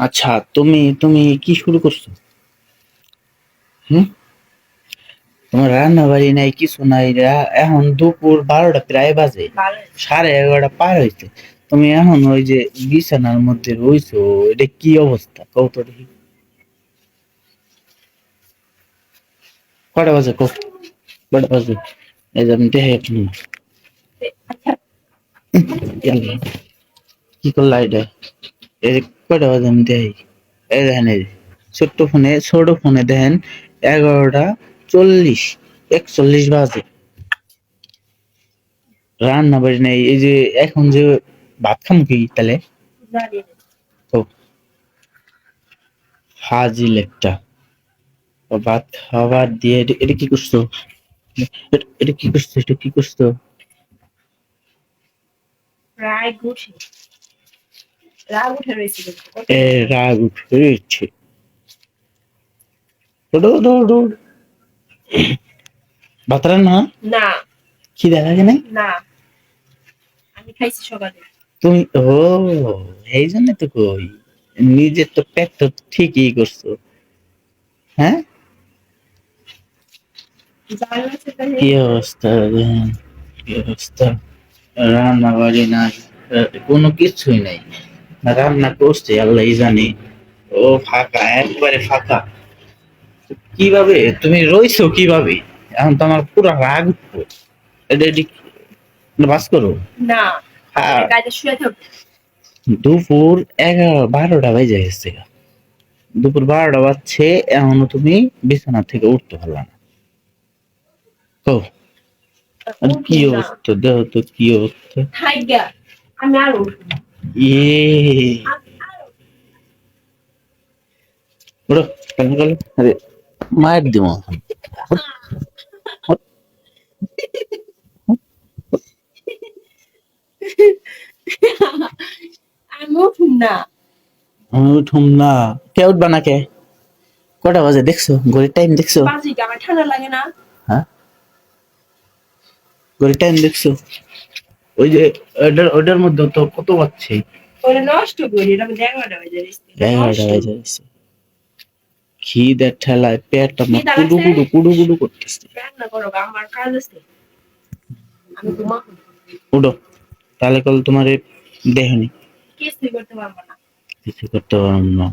আচ্ছা তুমি তুমি কি শুরু করছ? হুম? তোমার রান্না বাড়ি নাই কিছু নাই এখন দুপুর বারোটা প্রায় বাজে। সাড়ে এগারোটা পার হয়েছে তুমি এখন ওই যে বিছানার মধ্যে রয়েছো এটা কি অবস্থা? কও তো দেখি। কটা বাজে কও? কটা বাজে? এই যে আমি দেখে কি করলা এটা? এই কটা বাজে আমি এই দেখেন, এই ছোট্ট ফোনে, ছোট ফোনে দেখেন এগারোটা চল্লিশ, একচল্লিশ বাজে। রান্না বাড়ি নেই, এই যে এখন যে ভাত খাম কি তাহলে? তো ফাজিল একটা। ভাত খাবার দিয়ে এটা- কি করছ? এটা- কি করছ? এটা কি করছ? রাগ উঠে রাগ উঠে রয়েছে রাগ উঠেছে ওটো ওটো ওটো ভাত রান্না? না। খিদে লাগে নাই? না। আমি খাইছি সকালে। তুমি ও এই জন্য তো কই নিজের তো পেট তো ঠিকই করছ। হ্যাঁ? কি অবস্থা কি অবস্থা? রান্না বাড়ি নাই কোনো কিছুই নাই। রান্না করছে আল্লাহ জানি। ও ফাঁকা একবারে ফাঁকা। কীভাবে? তুমি রইছো কীভাবে? এখন তো আমার পুরো রাগ এটা বাস করো। না থাকব। দুপুর এগারো বারোটা বেজে গেছে দুপুর বারোটা বাজছে এখনও তুমি বিছানা থেকে উঠতে পারলা না। আর কি অবস্থা? দেখো তো কি অবস্থা? আমি আর উঠবো ইয়ে আমি উঠুম না। আমি উঠুম না। কে উঠবা না কে কটা বাজে? দেখছ? ঘড়ির টাইম দেখছ? বাজিকে আমার ঠান্ডা লাগে না। হ্যাঁ? ঘড়ির টাইম দেখছ? ওই যে ওটার ওটার মধ্যে তো কত ওটা নষ্ট করি এটা খিদের ঠেলায় পেটটা আমার কুডু কুডু কুডু কুডু করতেছে। রান্না করো আমার কাজ আছে। আমি ঘুমাবো উঠো। তাহলে কল তোমার দেহনি কিছুই করতে পারব না। কিছু করতে পারলাম না।